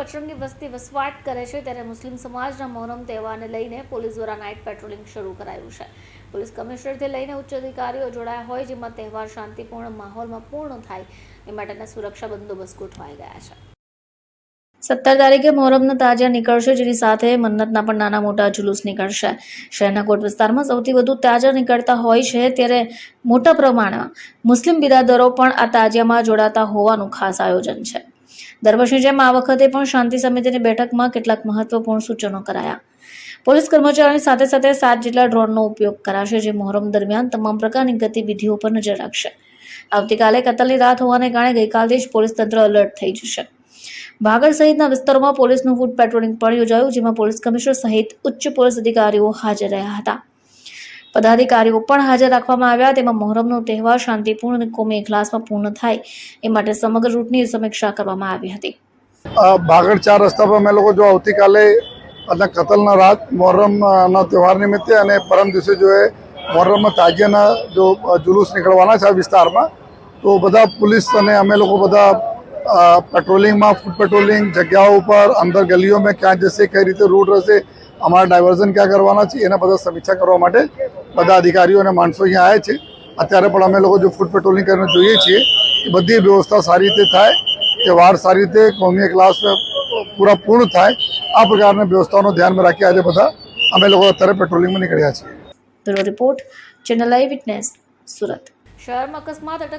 પચરંગી વસ્તી વસવાટ કરે છે ત્યારે મુસ્લિમ સમાજના મોહરમ તહેવારને લઈને પોલીસ દ્વારા નાઇટ પેટ્રોલિંગ શરૂ કરાયું છે. પોલીસ કમિશનરથી લઈને ઉચ્ચ અધિકારીઓ જોડાયા હોય જેમાં તહેવાર શાંતિપૂર્ણ માહોલમાં પૂર્ણ થાય, એ માટેના સુરક્ષા બંદોબસ્ત ગોઠવાઈ ગયા છે. સત્તર તારીખે મોહરમના તાજિયા નીકળશે, જેની સાથે મન્નતના પણ નાના મોટા જુલુસ નીકળશે. શહેરના કોટ વિસ્તારમાં સૌથી વધુ તાજા નીકળતા હોય છે ત્યારે મોટા પ્રમાણમાં મુસ્લિમ બિરાદરો પણ આ તાજિયામાં જોડાતા હોવાનું ખાસ આયોજન છે. દર વર્ષની જેમ આ વખતે પણ શાંતિ સમિતિની બેઠકમાં કેટલાક મહત્વપૂર્ણ સૂચનો કરાયા. પોલીસ કર્મચારીઓની સાથે સાથે સાત જેટલા ડ્રોનનો ઉપયોગ કરાશે જે મોહરમ દરમિયાન તમામ પ્રકારની ગતિવિધિઓ પર નજર રાખશે. આવતીકાલે કતલની રાત હોવાને કારણે ગઈકાલથી જ પોલીસ તંત્ર એલર્ટ થઈ જશે. ભાગળ સહિતના વિસ્તારોમાં પોલીસનું ફૂડ પેટ્રોલિંગ પણ યોજાયું, જેમાં પોલીસ કમિશનર સહિત ઉચ્ચ પોલીસ અધિકારીઓ હાજર રહ્યા હતા. પદાધિકારીઓ પણ હાજર રાખવામાં આવ્યા. તેમાં મહોરમનો તહેવાર શાંતિપૂર્ણ અને કોમી ઇખલાસમાં પૂર્ણ થાય એ માટે સમગ્ર રૂટની સમીક્ષા કરવામાં આવી હતી. ભાગળ ચાર રસ્તા પર અમે લોકો જો આવતીકાલે અને કતલના રાત મહોરમના તહેવાર નિમિત્તે અને પરમ દિવસે જો એ મોહરમના તાજિયાના જો જુલુસ નીકળવાના છે આ વિસ્તારમાં, તો બધા પોલીસ અને અમે લોકો બધા પેટ્રોલિંગમાં, ફૂડ પેટ્રોલિંગ જગ્યાઓ ઉપર અંદર ગલીઓમાં ક્યાં જશે, કઈ રીતે રૂટ રહેશે, અમારા ડાયવર્ઝન ક્યાં કરવાના છે, એના બધા સમીક્ષા કરવા માટે બધા અધિકારીઓ અને માણસો અહીંયા આવ્યા છે. અત્યારે પણ અમે લોકો જો ફૂડ પેટ્રોલિંગ કરીને જોઈએ છીએ કે બધી વ્યવસ્થા સારી રીતે થાય તહેવાર સારી રીતે કોમી ક્લાસ પૂરા પૂર્ણ થાય આ પ્રકારની વ્યવસ્થાઓનું ધ્યાનમાં રાખી આજે બધા. અમે લોકો અત્યારે પેટ્રોલિંગમાં નીકળ્યા છીએ. Bureau report channel eye witness Surat. શહેરમાં અકસ્માત અટક